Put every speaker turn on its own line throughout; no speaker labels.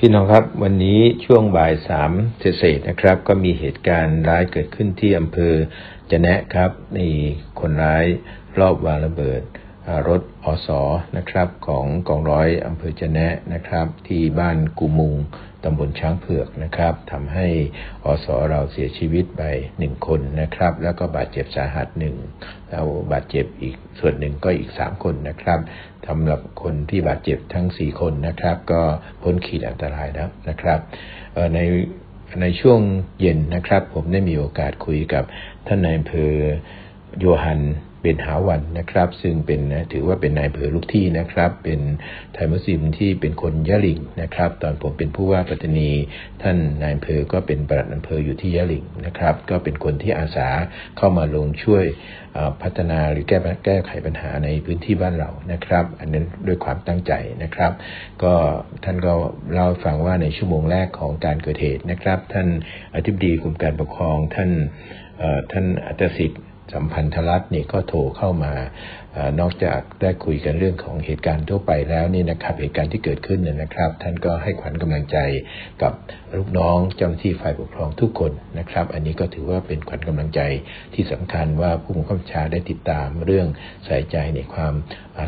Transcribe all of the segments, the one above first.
พี่น้องครับวันนี้ช่วงบ่ายสามเศษนะครับ ก็มีเหตุการณ์ร้ายเกิดขึ้นที่อำเภอจะแนะครับนี่คนร้ายรอบวางระเบิด รถอสอนะครับของกองร้อยอำเภอจะแนะนะครับ ที่บ้านกูมุงตำบลช้างเผือกนะครับทำให้อสอเราเสียชีวิตไปหนึ่งคนนะครับ แล้วก็บาดเจ็บสาหัสหนึ่งแล้วบาดเจ็บอีกส่วนหนึ่งก็อีกสามคนนะครับสำหรับคนที่บาดเจ็บทั้งสี่คนนะครับ ก็พ้นขีดอันตรายแล้วนะครับในในช่วงเย็นนะครับ ผมได้มีโอกาสคุยกับท่านนายอำเภอโยฮัน เบนหาวันนะครับ ซึ่งเป็นนะถือว่าเป็นนายอำเภอลูกที่นะครับ เป็นไทยมุสลิมที่เป็นคนยะลิงนะครับ ตอนผมเป็นผู้ว่าปัตตานี ท่านนายเภอก็เป็นปลัดอำเภออยู่ที่ยะลิงนะครับ ก็เป็นคนที่อาสาเข้ามาลงช่วยพัฒนาหรือแก้แก้ไขปัญหาในพื้นที่บ้านเรานะครับ อันนั้นด้วยความตั้งใจนะครับ ก็ท่านก็เล่าให้ฟังว่าในชั่วโมงแรกของการเกิดเหตุนะครับ ท่านอธิบดีกรมการปกครองท่านท่านอัตสิทธิ์ สัมพันธรัตน์นี่ก็โทรเข้ามา นอกจากได้คุยกันเรื่องของเหตุการณ์ทั่วไปแล้วนี่นะครับ เหตุการณ์ที่เกิดขึ้นเนยนะครับ ท่านก็ให้ขวัญกำลังใจกับลูกน้องเจ้าหน้าที่ฝ่ายปกครองทุกคนนะครับ อันนี้ก็ถือว่าเป็นขวัญกำลังใจที่สำคัญว่าผู้บังคับบัญชาได้ติดตามเรื่องใส่ใจในความ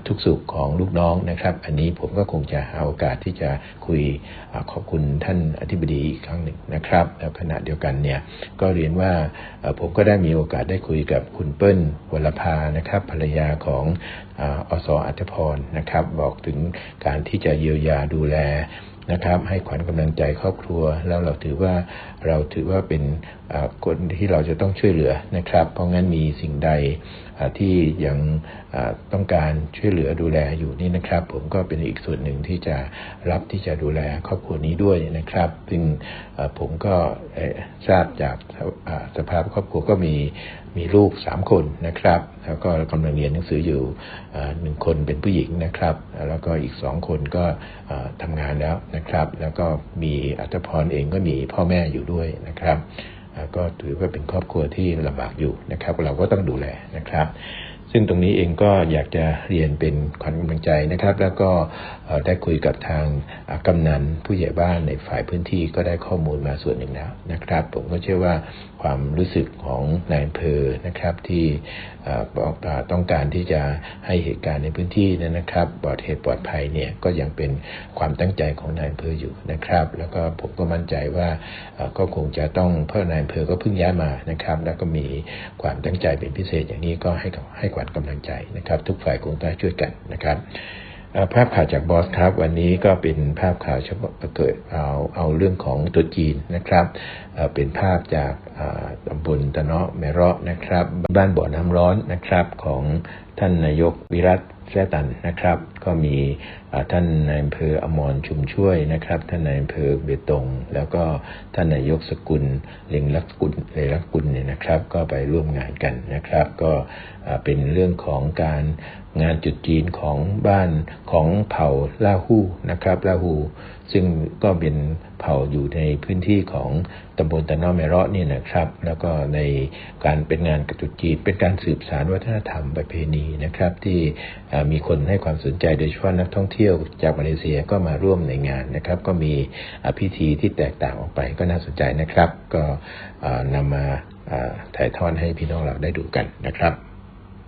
ทุกข์สุขของลูกน้องนะครับ อันนี้ผมก็คงจะหาโอกาสที่จะคุยอขอบคุณท่านอธิบดีอีกครั้งหนึ่งนะครับ แล้วขณะเดียวกันเนี่ยก็เรียนว่าผมก็ได้มีโอกาสได้คุยกับคุณเปิ้ลวรภานะครับภรรยาขององอสอัจพรนะครับ บอกถึงการที่จะเยียวยาดูแล นะครับ ให้ขวัญกำลังใจครอบครัว แล้วเราถือว่าเราถือว่าเป็นคนที่เราจะต้องช่วยเหลือนะครับ เพราะงั้นมีสิ่งใดที่ยังต้องการช่วยเหลือดูแลอยู่นี่นะครับ ผมก็เป็นอีกส่วนหนึ่งที่จะรับที่จะดูแลครอบครัวนี้ด้วยนะครับ ซึ่งผมก็ทราบจากสภาพครอบครัวก็มีมีลูกสามคนนะครับ แล้วก็กำลังเรียนหนังสืออยู่หนึ่งคนเป็นผู้หญิงนะครับ แล้วก็อีกสองคนก็อ่าทำงานแล้วนะครับ แล้วก็มีอัตพรเองก็มีพ่อแม่อยู่ด้วยนะครับ ก็ถือว่าเป็นครอบครัวที่ลำบากอยู่นะครับ เราก็ต้องดูแลนะครับ ซึ่งตรงนี้เองก็อยากจะเรียนเป็นขวัญกำลังใจนะครับ แล้วก็ได้คุยกับทางกำนันผู้ใหญ่บ้านในฝ่ายพื้นที่ก็ได้ข้อมูลมาส่วนหนึ่งแล้วนะครับ ผมก็เชื่อว่าความรู้สึกของนายอำเภอนะครับที่บอกอ่าต้องการที่จะให้เหตุการณ์ในพื้นที่นั้นนะครับปลอดเหตุปลอดภัยเนี่ยก็ยังเป็นความตั้งใจของนายอำเภออยู่นะครับ แล้วก็ผมก็มั่นใจว่าก็คงจะต้องเพราะนายอำเภอก็เพิ่งย้ายมานะครับ แล้วก็มีความตั้งใจเป็นพิเศษอย่างนี้ก็ให้ให้ขวัญกำลังใจนะครับ ทุกฝ่ายคงต้องช่วยกันนะครับภาพข่าวจากบอสครับ วันนี้ก็เป็นภาพข่าวเฉพาะเกิดเอาเอาเรื่องของตัวจีนนะครับเป็นภาพจากตำบลตะเนาะเมราะนะครับ บ้านบ่อน้ำร้อนนะครับของท่านนายกวิรัต แซ่ตันนะครับ ก็มีท่านนายอำเภออมรชุมช่วยนะครับ ท่านนายอำเภอเบตง แล้วก็ท่านนายกสกุลเล็งลักกุลเลงลักกุลเนี่ยนะครับ ก็ไปร่วมงานกันนะครับ ก็เป็นเรื่องของการงานจุดจีนของบ้านของเผ่าล่าฮู้นะครับล่าฮู้ซึ่งก็เป็น เผ่าอยู่ในพื้นที่ของตำบลตะนอแมราะนี่นะครับ แล้วก็ในการเป็นงานกระจุดจีนเป็นการสืบสานวัฒนธรรมประเพณีนะครับ ที่มีคนให้ความสนใจโดยเฉพาะนักท่องเที่ยวจากมาเลเซียก็มาร่วมในงานนะครับ ก็มีพิธีที่แตกต่างออกไปก็น่าสนใจนะครับ ก็อ่านำมาถ่ายทอดให้พี่น้องเราได้ดูกันนะครับ